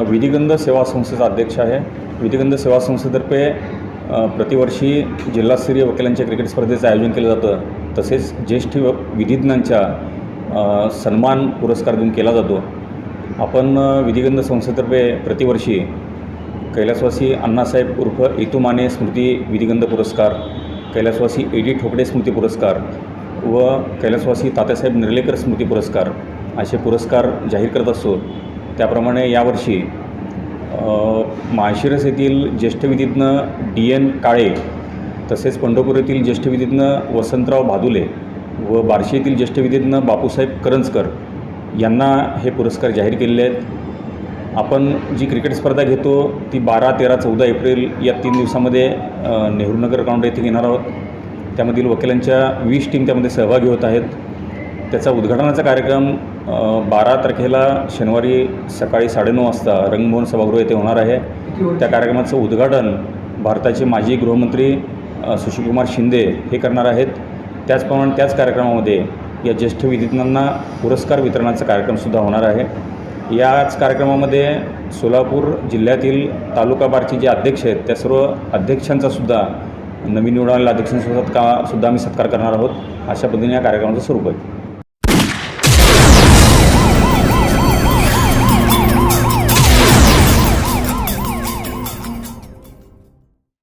विधिगंध सेवा संस्थेचा अध्यक्ष आहे. विधिगंध सेवा संस्थेतर्फे प्रतिवर्षी जिल्हास्तरीय वकिलांच्या क्रिकेट स्पर्धेचं आयोजन केलं जातं. तसेच ज्येष्ठ व- विधिज्ञांच्या सन्मान पुरस्कार देऊन केला जातो. आपण विधिगंध संस्थेतर्फे प्रतिवर्षी कैलासवासी अण्णासाहेब उर्फ इतुमाने स्मृती विधिगंध पुरस्कार कैलासवासी ए डी ठोकडे स्मृती पुरस्कार व कैलासवासी तात्यासाहेब निर्लेकर स्मृती पुरस्कार असे पुरस्कार जाहीर करत असतो. त्याप्रमाणे यावर्षी माळशिरस येथील ज्येष्ठ विधिज्ञ डी एन काळे तसेच पंढरपूर येथील ज्येष्ठ विधिज्ञ वसंतराव भादुले व बार्शी येथील ज्येष्ठ विधिज्ञ बापूसाहेब करंजकर यांना हे पुरस्कार जाहीर केलेले आहेत. आपण जी क्रिकेट स्पर्धा घेतो ती बारा तेरा चौदा एप्रिल या तीन दिवसामध्ये नेहरूनगर ग्राउंड येथे घेणार आहोत. त्यामधील वकिलांच्या वीस टीम त्यामध्ये सहभागी होत आहेत. त्याचा उद्घाटनाचा कार्यक्रम बारा तारखेला शनिवारी सकाळी साडेनऊ वाजता रंगभवन सभागृह येथे होणार आहे. त्या कार्यक्रमाचं उद्घाटन भारताचे माजी गृहमंत्री सुशीलकुमार शिंदे हे करणार आहेत. त्याचप्रमाणे त्याच कार्यक्रमामध्ये या ज्येष्ठ विधिज्ञांना पुरस्कार वितरणाचा कार्यक्रमसुद्धा होणार आहे. याच कार्यक्रमामध्ये सोलापूर जिल्ह्यातील तालुकाबारचे जे अध्यक्ष आहेत त्या सर्व अध्यक्षांचासुद्धा नवीन निवडून आलेल्या अध्यक्षांचा का सुद्धा आम्ही सत्कार करणार आहोत. अशा पद्धतीने या कार्यक्रमाचं स्वरूप आहे.